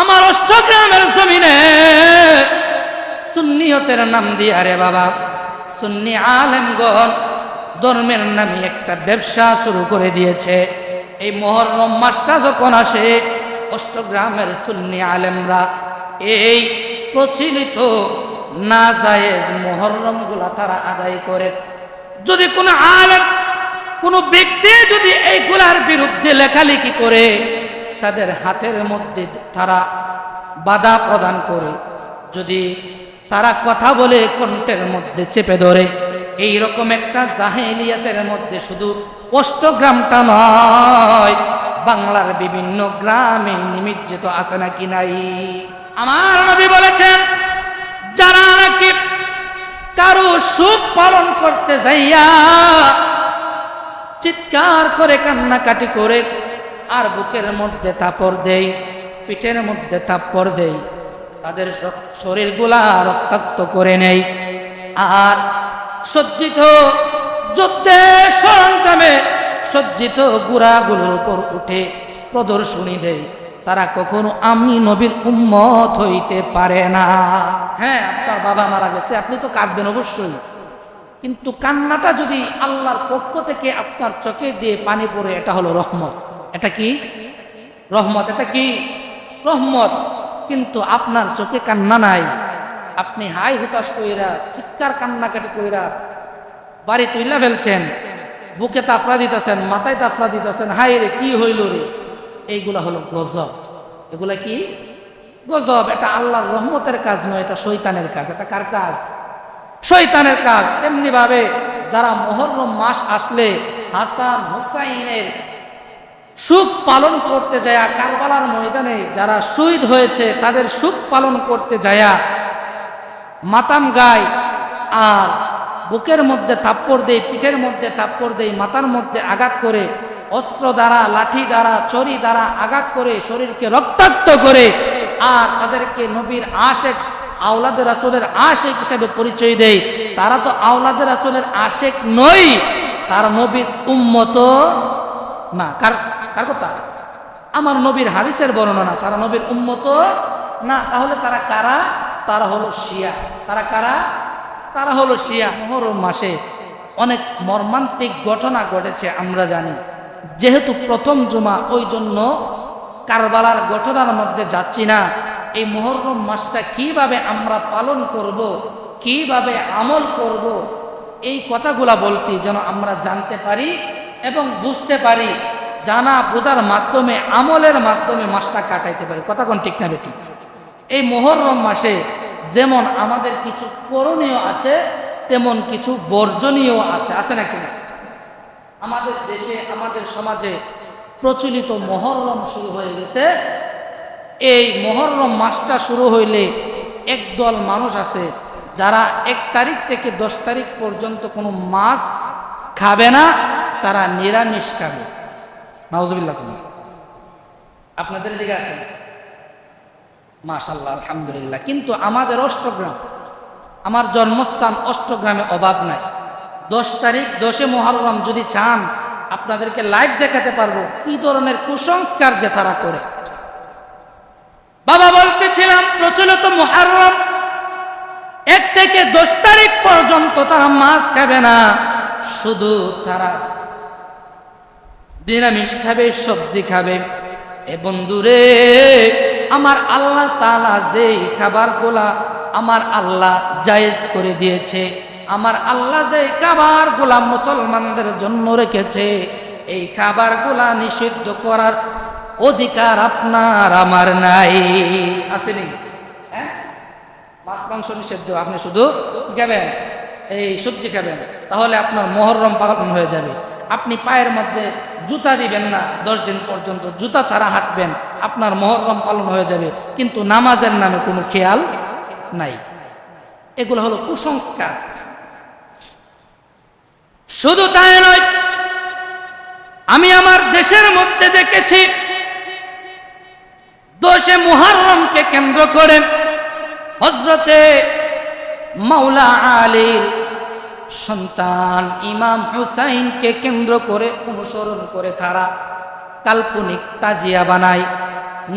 আমার অষ্টগ্রামের জমিনে সুন্নিয়তের নাম দিয়ে, আরে বাবা, সুন্নি আলেমগণ ধর্মের নামে একটা ব্যবসা শুরু করে দিয়েছে। এই মহরম মাসটা যখন আসে, অষ্টগ্রামের সুন্নি আলেমরা এই প্রচলিত না জায়েজ মহরমগুলা তারা আদায় করে। যদি কোনো আলেম, কোনো ব্যক্তি যদি এইগুলার বিরুদ্ধে লেখালেখি করে তাদের হাতের মধ্যে তারা বাধা প্রদান করে। যদি তারা কথা বলে কণ্ঠের মধ্যে চেপে ধরে এই রকম একটা জাহেলিয়াতের মধ্যে শুধু অষ্টগ্রামটা নয়, বাংলার বিভিন্ন গ্রামে নিমিজ্জিত আছে নাকি নাই? আমার নবী বলেছেন, যারা নাকি কারও সুখ পালন করতে যাইয়া চিৎকার করে কান্নাকাটি করে আর বুকের মধ্যে তাপর দেই, পিঠের মধ্যে তাপর দেই, তাদের শরীরগুলা রক্তাক্ত করে নেই। আর সজ্জিত যুদ্ধের সরঞ্জামে সজ্জিত গুড়াগুলোর উপর উঠে প্রদর্শনী দেয় তারা কখনো আমি নবীর উম্মত হইতে পারে না। হ্যাঁ আপনার বাবা মারা গেছে, আপনি তো কাঁদবেন অবশ্যই। কিন্তু কান্নাটা যদি আল্লাহর পক্ষ থেকে আপনার চোখে দিয়ে পানি পড়ে, এটা হলো রহমত। এটা কি? রহমত, এটা কি? রহমত। কিন্তু আপনার চোখে কান্না নাই। আপনি হাই হুতাশ কইরা, চিৎকার কান্না কান্নাকাটি কইরা বাড়ি তুইলা ফেলছেন, বুকে তাফরা দিতেছেন, মাথায় তাফরা দিতেছেন হাই রে, কি হইল রে? এইগুলা হলো গজব। এগুলা কি? গজব। এটা আল্লাহর রহমতের কাজ নয়, এটা শৈতানের কাজ। এটা কার কাজ? শৈতানের কাজ। তেমনি ভাবে যারা মহরম মাস আসলে হাসান হুসাইনের সুখ পালন করতে যায়া কারবালার ময়দানে যারা শহীদ হয়েছে, তাদের সুখ পালন করতে যায়া মাতাম গায় আর বুকের মধ্যে থাপ্পড় দেয়, পিঠের মধ্যে থাপ্পড় দেয়, মাথার মধ্যে আঘাত করে, অস্ত্র দ্বারা, লাঠি দ্বারা চরি দ্বারা আঘাত করে, শরীরকে রক্তাক্ত করে আর তাদেরকে নবীর আশেক আওলাদের আসলের আশেক হিসাবে পরিচয় দেয়। তারা তো আওলাদের আসলের আশেক নই, তার নবীর উম্মত না। কার কার কথা? আমার নবীর হাদিসের বর্ণনা, তারা নবীর উম্মত? না, তাহলে তারা কারা? তারা হলো শিয়া। তারা কারা? তারা হলো শিয়া। মহরম মাসে অনেক মর্মান্তিক ঘটনা ঘটেছে, আমরা জানি। যেহেতু প্রথম জুমা, ওই জন্য কারবালার ঘটনার মধ্যে যাচ্ছি না। এই মহরম মাসটা কীভাবে আমরা পালন করব, কীভাবে আমল করব, এই কথাগুলা বলছি যেন আমরা জানতে পারি এবং বুঝতে পারি। জানা বোঝার মাধ্যমে, আমলের মাধ্যমে মাসটা কাটাইতে পারে। কোন ঠিক না ঠিক? এই মোহরম মাসে যেমন আমাদের কিছু করণীয় আছে, তেমন কিছু বর্জনীয় আছে। আছে নাকি না আমাদের দেশে, আমাদের সমাজে প্রচলিত মহরম শুরু হয়ে গেছে। এই মহরম মাসটা শুরু হইলে একদল মানুষ আছে, যারা এক তারিখ থেকে দশ তারিখ পর্যন্ত কোনো মাছ খাবে না, তারা নিরামিষ খাবে। নাউজুবিল্লাহ আপনাদের দিকে আছেন মাশাল্লাহ আলহামদুলিল্লাহ। কিন্তু আমাদের অষ্টগ্রাম আমার জন্মস্থান অষ্টগ্রামে অভাব নাই। দশ তারিখ দশে মহরম যদি চান আপনাদেরকে লাইভ দেখাতে পারব কি ধরনের কুসংস্কার যে তারা করে। বাবা বলতেছিলাম প্রচলিত মহরম এক থেকে দশ তারিখ পর্যন্ত তারা মাছ খাবে না। শুধু তারা নিরামিষ খাবে, সবজি খাবে। এ বন্ধুরে, আমার আল্লাহ তালা যেই খাবারগুলা আমার আল্লাহ জায়েজ করে দিয়েছে, আমার আল্লাহ যে খাবারগুলা মুসলমানদের জন্য রেখেছে, এই খাবারগুলা নিষিদ্ধ করার অধিকার আপনার আমার নাই। আসেনি? হ্যাঁ? মাছ, মাংস নিষিদ্ধ, আপনি শুধু খাবেন, এই সবজি খাবেন, তাহলে আপনার মহরম পালন হয়ে যাবে। আপনি পায়ের মধ্যে জুতা দিবেন না, দশ দিন পর্যন্ত জুতা ছাড়া হাঁটবেন, আপনার মহরম পালন হয়ে যাবে। কিন্তু নামাজের নামে কোনো খেয়াল নাই। এগুলো হলো কুসংস্কার। শুধু তাই নয়, আমি আমার দেশের মধ্যে দেখেছি, দোষে মুহররমকে কেন্দ্র করে হজরতে মাওলা আলীর সন্তান ইমাম হুসাইনকে কেন্দ্র করে অনুসরণ করে তারা কাল্পনিক তাজিয়া বানায়,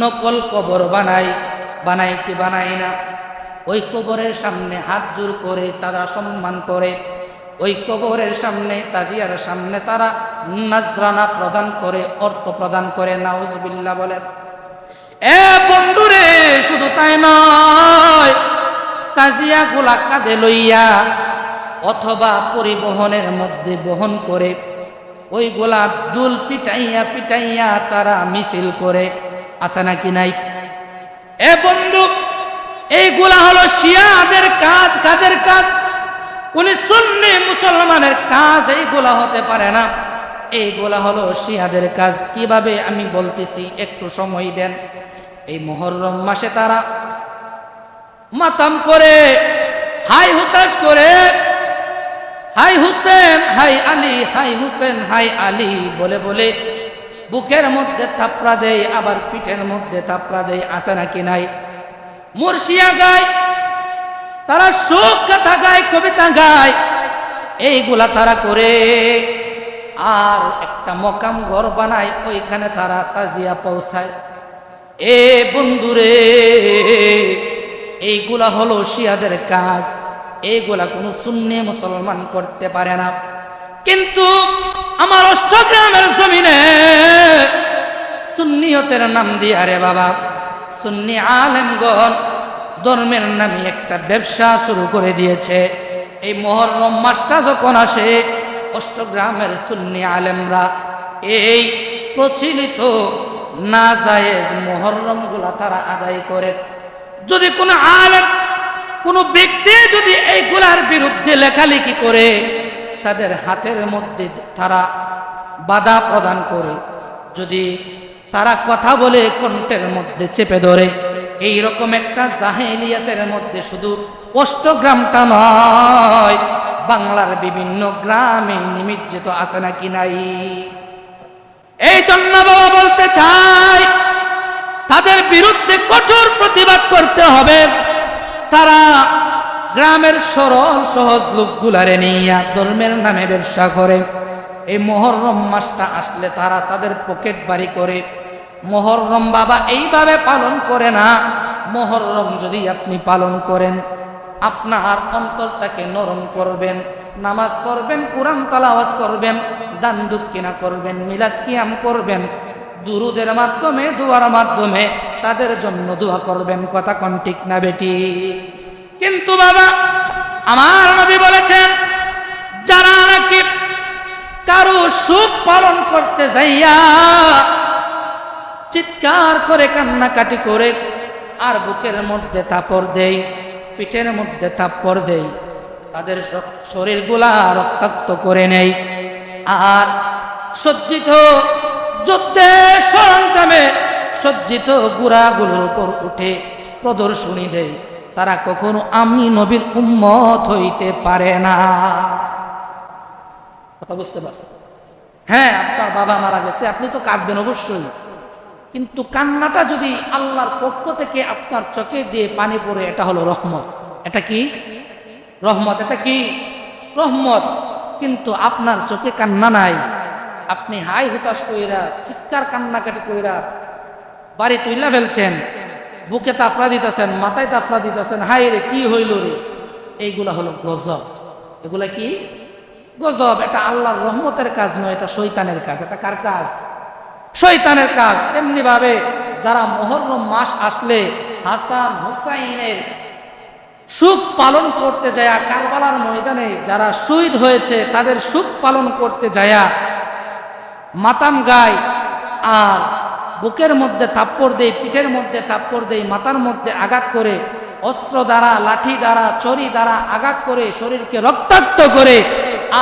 নকল কবর বানায় বানায় কি বানায় না? ওই কবরের সামনে হাত জোর করে তারা সম্মান করে, ওই কবরের সামনে, তাজিয়ার সামনে তারা নাজরানা প্রদান করে, অর্থ প্রদান করে নাউজবিল্লা বলে। এ বন্ধুরে, শুধু তাই নয়, তাজিয়া গোলা কাঁধে লইয়া অথবা পরিবহনের মধ্যে বহন করে, ওই গোলাপ দুল পিটাইয়া পিটাইয়া তারা মিছিল করে। আসে নাকি নাই? এ বন্ধু এইগুলা হলো শিয়াদের কাজ, কাদের কাজ? কোন সুন্নি মুসলমানের কাজ এইগুলা হতে পারে না। এইগুলা হলো শিয়াদের কাজ। কীভাবে আমি বলতেছি, একটু সময় দেন। এই মোহরম মাসে তারা মাতাম করে, হাই হুতাশ করে হাই হুসেন, হাই আলী, হাই হুসেন, হাই আলী, বলে বলে বুকের মধ্যে থাপড়া দেয়, আবার পিঠের মধ্যে থাপড়া দেয় আসে নাকি নাই? মুর্শিয়া গায়, তারা শোক কথা গায়, কবিতা গায়, এইগুলা তারা করে। আর একটা মকাম ঘর বানায়, ওইখানে তারা তাজিয়া পৌঁছায়। এ বন্ধুরে, এইগুলা হলো শিয়াদের কাজ। এইগুলা কোনো সুন্নি মুসলমান করতে পারে না। কিন্তু আমার অষ্টগ্রামের জমিনে সুন্নিয়তের নাম দিয়ে আরে বাবা, সুন্নি আলেমগণ ধর্মের নামে একটা ব্যবসা শুরু করে দিয়েছে। এই মহরম মাসটা যখন আসে, অষ্টগ্রামের সুন্নি আলেমরা এই প্রচলিত না জায়েজ মহরমগুলা তারা আদায় করে। যদি কোনো আলেম কোনো ব্যক্তি যদি এইগুলার বিরুদ্ধে লেখালেখি করে, তাদের হাতের মধ্যে তারা বাধা প্রদান করে। যদি তারা কথা বলে কণ্ঠের মধ্যে চেপে ধরে এই রকম একটা জাহেলিয়াতের মধ্যে শুধু অষ্টগ্রামটা নয়, বাংলার বিভিন্ন গ্রামে নিমিজ্জিত আছে নাকি নাই? এই জন্য বাবা বলতে চাই, তাদের বিরুদ্ধে কঠোর প্রতিবাদ করতে হবে। তারা গ্রামের সরল, সহজ লোকগুলারে নিয়ে ধর্মের নামে ব্যবসা করে। এই মহরম মাসটা আসলে তারা তাদের পকেট বাড়ি করে। মহরম বাবা এইভাবে পালন করে না। মহরম যদি আপনি পালন করেন, আপনার অন্তরটাকে নরম করবেন, নামাজ পড়বেন, কোরআন তালাওয়াত করবেন, দান দক্ষিণা করবেন, মিলাদ কিয়াম করবেন, দুরুদের মাধ্যমে, দুয়ার মাধ্যমে তাদের জন্য দোয়া করবেন। কথা কোন ঠিক না বেটি? কিন্তু বাবা, আমার নবী বলেছেন, যারা নাকি কারও সুখ পালন করতে যাইয়া চিৎকার করে, কান্নাকাটি করে, আর বুকের মধ্যে তাপর দেই পিঠের মধ্যে তাপর দেই তাদের শরীরগুলা রক্তাক্ত করে নেই আর সজ্জিত যুদ্ধের সরঞ্জামে সজ্জিত গুড়াগুলোর উপর উঠে প্রদর্শনী দেয়। তারা কখনো আমি নবীর উম্মত হইতে পারে না। কথা বুঝতে পারছি হ্যাঁ আপনার বাবা মারা গেছে, আপনি তো কাঁদবেন অবশ্যই। কিন্তু কান্নাটা যদি আল্লাহর পক্ষ থেকে আপনার চোখে দিয়ে পানি পড়ে, এটা হলো রহমত। এটা কি? রহমত, এটা কি? রহমত। কিন্তু আপনার চোখে কান্না নাই। আপনি হাই হুতাশ কইরা, চিৎকার কান্নাকাটি কইরা বাড়ি তুইলা ফেলছেন, বুকে তাফরা দিতেছেন, মাথায় তাফরা দিতেছেন হাই রে, কি হইল রে? এইগুলা হলো গজব। এগুলা কি? গজব, এটা আল্লাহর রহমতের কাজ নয়, এটা শৈতানের কাজ। এটা কার কাজ? শৈতানের কাজ। তেমনি ভাবে যারা মহরম মাস আসলে হাসান হুসাইনের সুখ পালন করতে যায় কারবালার ময়দানে যারা শহীদ হয়েছে, তাদের সুখ পালন করতে যায়া মাতাম গায় আর বুকের মধ্যে থাপ্পড় দেয়, পিঠের মধ্যে থাপ্পড় দেয়, মাথার মধ্যে আঘাত করে, অস্ত্র দ্বারা, লাঠি দ্বারা চরি দ্বারা আঘাত করে শরীরকে রক্তাক্ত করে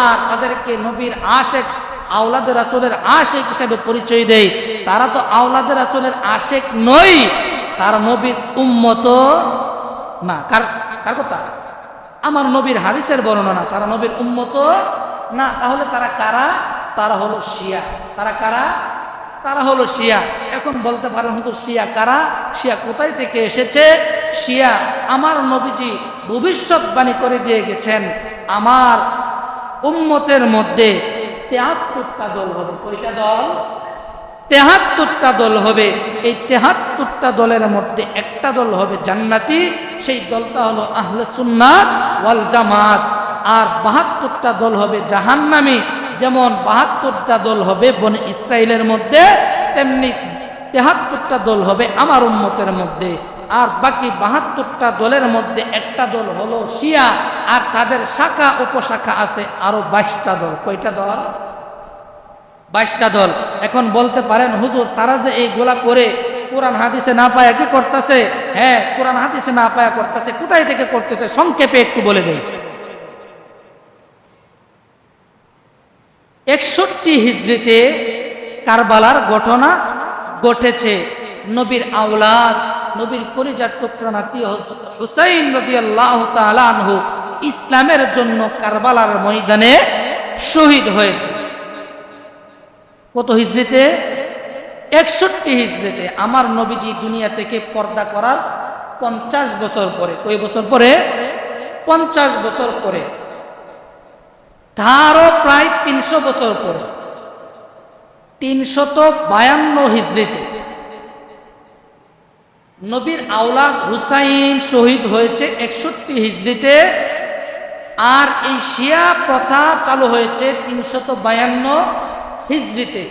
আর তাদেরকে নবীর আশেক আওলাদের আসলের আশেক হিসাবে পরিচয় দেয়। তারা তো আওলাদের আসলের আশেক নই, তার নবীর উম্মত না। কার কার কথা? আমার নবীর হাদিসের বর্ণনা, তারা নবীর উম্মত না। তাহলে তারা কারা? তারা হলো শিয়া। তারা কারা? তারা হলো শিয়া। এখন বলতে পারেন হয়তো শিয়া কারা? শিয়া কোথায় থেকে এসেছে? শিয়া আমার নবীজি ভবিষ্যৎবাণী করে দিয়ে গেছেন, আমার উম্মতের মধ্যে তেহাত্তরটা দল হবে। কয়টা দল? তেহাত্তরটা দল হবে। এই তেহাত্তরটা দলের মধ্যে একটা দল হবে জান্নাতি, সেই দলটা হলো আহলে সুন্নাত ওয়াল জামাত। আর বাহাত্তরটা দল হবে জাহান্নামি। যেমন বাহাত্তরটা দল হবে বন ইসরায়েলের মধ্যে, তেমনি তেহাত্তরটা দল হবে আমার উম্মতের মধ্যে। আর বাকি বাহাত্তরটা দলের মধ্যে একটা দল হলো শিয়া, আর তাদের শাখা উপশাখা আছে আরও বাইশটা দল। কয়টা দল? বাইশটা দল। এখন বলতে পারেন, হুজুর, তারা যে এইগুলা করে কোরআন হাদিসে না পায়া কি করতেছে? হ্যাঁ কোরআন হাদিসে না পায়া করতেছে, কোথায় থেকে করতেছে? সংক্ষেপে একটু বলে দেয় একষট্টি হিজড়িতে কারবালার ঘটনা ঘটেছে। নবীর আওলাদ, নবীর পরিজার টুকরা নাতি হুসাইন রদি আল্লাহ আনহু ইসলামের জন্য কারবালার ময়দানে শহীদ হয়েছে। কত হিজড়িতে? একষট্টি হিজড়িতে। আমার নবীজি দুনিয়া থেকে পর্দা করার পঞ্চাশ বছর পরে কই বছর পরে? পঞ্চাশ বছর পরে। তারও প্রায় তিনশো বছর পরে। তিনশত বায়ান্ন হিজড়িতে নবীর আওলাদ হুসাইন শহীদ হয়েছে একষট্টি হিজড়িতে আর এই শিয়া প্রথা চালু হয়েছে তিনশত বায়ান্ন হিজড়িতে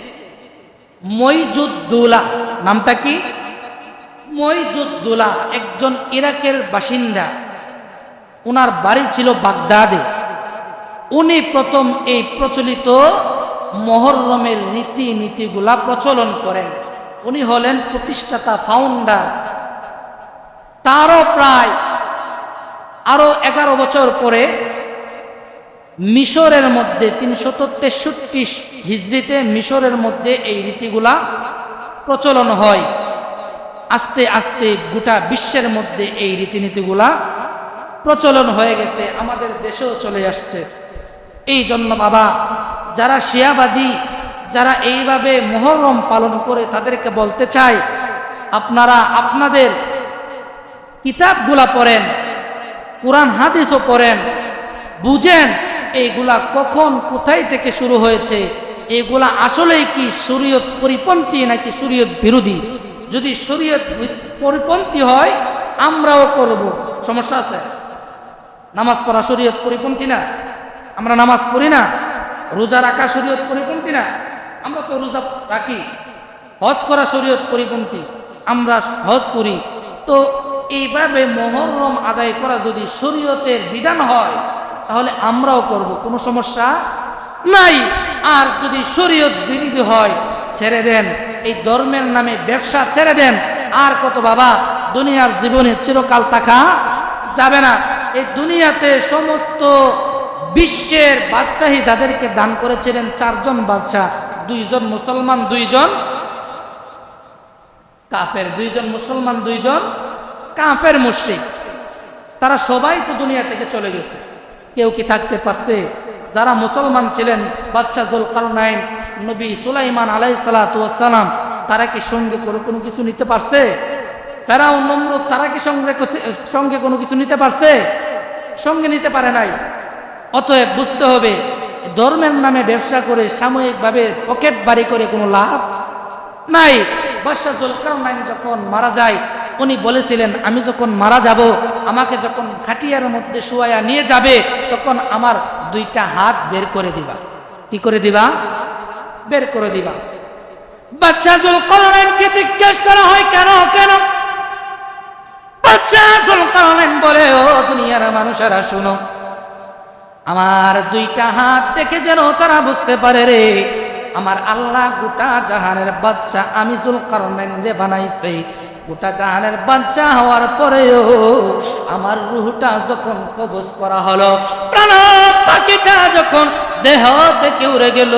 মইজুদ্দুলা, নামটা কি? মইজুদ্দুলা, একজন ইরাকের বাসিন্দা। ওনার বাড়ি ছিল বাগদাদে। উনি প্রথম এই প্রচলিত মহরমের রীতি নীতিগুলা প্রচলন করেন। উনি হলেন প্রতিষ্ঠাতা ফাউন্ডার তারও প্রায় আরও এগারো বছর পরে মিশরের মধ্যে তিনশত তেষট্টি হিজড়িতে মিশরের মধ্যে এই রীতিগুলা প্রচলন হয়। আস্তে আস্তে গোটা বিশ্বের মধ্যে এই রীতিনীতিগুলা প্রচলন হয়ে গেছে, আমাদের দেশেও চলে আসছে। এই জন্য বাবা, যারা শিয়াবাদী, যারা এইভাবে মহরম পালন করে তাদেরকে বলতে চাই, আপনারা আপনাদের কিতাবগুলা পড়েন, কোরআন হাদিসও পড়েন, বুঝেন এইগুলা কখন কোথায় থেকে শুরু হয়েছে এগুলা আসলেই কি শরীয়ত পরিপন্থী নাকি শরীয়ত বিরোধী? যদি শরীয়ত পরিপন্থী হয়, আমরাও করব। সমস্যা আছে? নামাজ পড়া শরীয়ত পরিপন্থী না? আমরা নামাজ পড়ি না, রোজা রাখা শরীয়ত পরিপন্থী না, আমরা তো রোজা রাখি। হজ করা শরীয়ত পরিপন্থী, আমরা হজ করি। তো এইভাবে মহরম আদায় করা যদি শরীয়তের বিধান হয়, তাহলে আমরাও করব, কোনো সমস্যা নাই। আর যদি শরীয়ত বিরোধী হয়, ছেড়ে দেন, এই ধর্মের নামে ব্যবসা ছেড়ে দেন, আর কত বাবা, দুনিয়ার জীবনে চিরকাল থাকা যাবে না। এই দুনিয়াতে সমস্ত বিশ্বের বাদশাহী যাদেরকে দান করেছিলেন চারজন বাদশাহ, দুইজন মুসলমান, দুইজন কাফের, দুইজন মুসলমান, দুইজন কাফের মুশ্রিক। তারা সবাই তো দুনিয়া থেকে চলে গেছে। কেউ কি থাকতে পারছে? যারা মুসলমান ছিলেন, বাদশাহ জুল কারনাইন নবী সুলাইমান আলাই সালাম তারা কি সঙ্গে কোনো কিছু নিতে পারছে? ফেরাও নমরুদ, তারা কি সঙ্গে সঙ্গে কোনো কিছু নিতে পারছে? সঙ্গে নিতে পারে নাই। অতএব বুঝতে হবে, ধর্মের নামে ব্যবসা করে সাময়িকভাবে পকেট বাড়ি করে কোনো লাভ নাই। বাদশাহ জুলকারনাইন যখন মারা যায়, উনি বলেছিলেন, আমি যখন মারা যাব, আমাকে যখন খাটিয়ার মধ্যে শুয়াইয়া নিয়ে যাবে, তখন আমার দুইটা হাত বের করে দিবা। কি করে দিবা? বের করে দিবা। বাদশাহ জুলকারনাইনকে জিজ্ঞেস করা হয়, কেন কেন? বাদশাহ জুলকারনাইন বলে, ও দুনিয়ার মানুষেরা, শুনো আমার দুইটা হাত দেখে যেন তারা বুঝতে পারে রে, আমার আল্লাহ গোটা জাহানের বাদশাহ আমি জুল কারণেন যে বানাইছে, গোটা জাহানের বাদশাহ হওয়ার পরেও আমার রুহটা যখন কবজ করা হলো প্রাণ পাখিটা যখন দেহ দেখে উড়ে গেল,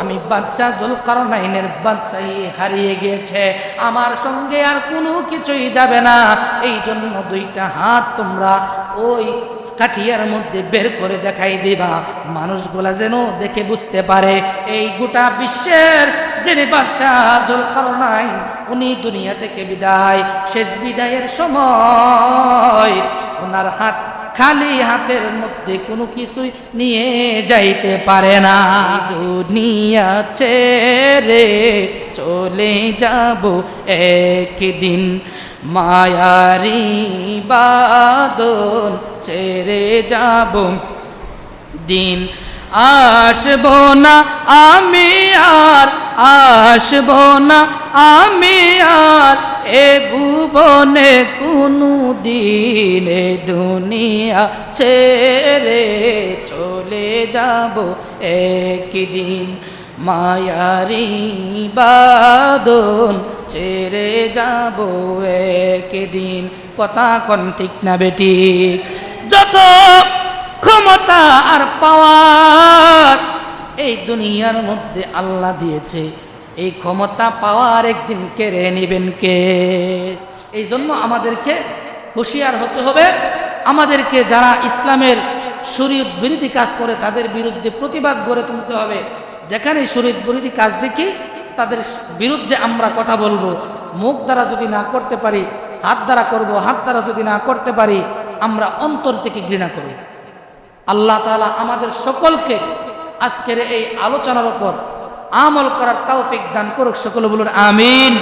আমি বাদশাহ জুল কারণাইনের বাদশাহী হারিয়ে গিয়েছে, আমার সঙ্গে আর কোনো কিছুই যাবে না এই জন্য দুইটা হাত তোমরা ওই কাঠিয়ার মধ্যে বের করে দেখাই দিবা। মানুষগুলা যেন দেখে বুঝতে পারে, এই গোটা বিশ্বের যিনি বাদশাহ উনি দুনিয়া থেকে বিদায়, শেষ বিদায়ের সময় ওনার হাত খালি হাতের মধ্যে কোনো কিছুই নিয়ে যাইতে পারে না। দুনিয়া ছেড়ে চলে যাব একদিন। মায়ারি বাদন ছেড়ে যাব। দিন আসব না, আমি আর আসব না, আমি আর এ ভুবনে কোনো দিন দুনিয়া ছেড়ে চলে যাব। একদিন মায়ারি বাদন ছেড়ে যাব একদিন। কথা কন ঠিক না বেঠিক যত ক্ষমতা আর পাওয়ার এই দুনিয়ার মধ্যে আল্লাহ দিয়েছে, এই ক্ষমতা পাওয়ার একদিন কেড়ে নেবেন কে? এই জন্য আমাদেরকে হুঁশিয়ার হতে হবে। আমাদেরকে যারা ইসলামের শরীয়ত বিরোধী কাজ করে, তাদের বিরুদ্ধে প্রতিবাদ গড়ে তুলতে হবে। যেখানে শরীয়ত বিরোধী কাজ দেখি তাদের বিরুদ্ধে আমরা কথা বলব। মুখ দ্বারা যদি না করতে পারি, হাত দ্বারা করব, হাত দ্বারা যদি না করতে পারি, আমরা অন্তর থেকে ঘৃণা করি। আল্লাহ তালা আমাদের সকলকে আজকের এই আলোচনার ওপর আমল করার তাওফিক দান করুক, সকলে বলুন, আমিন।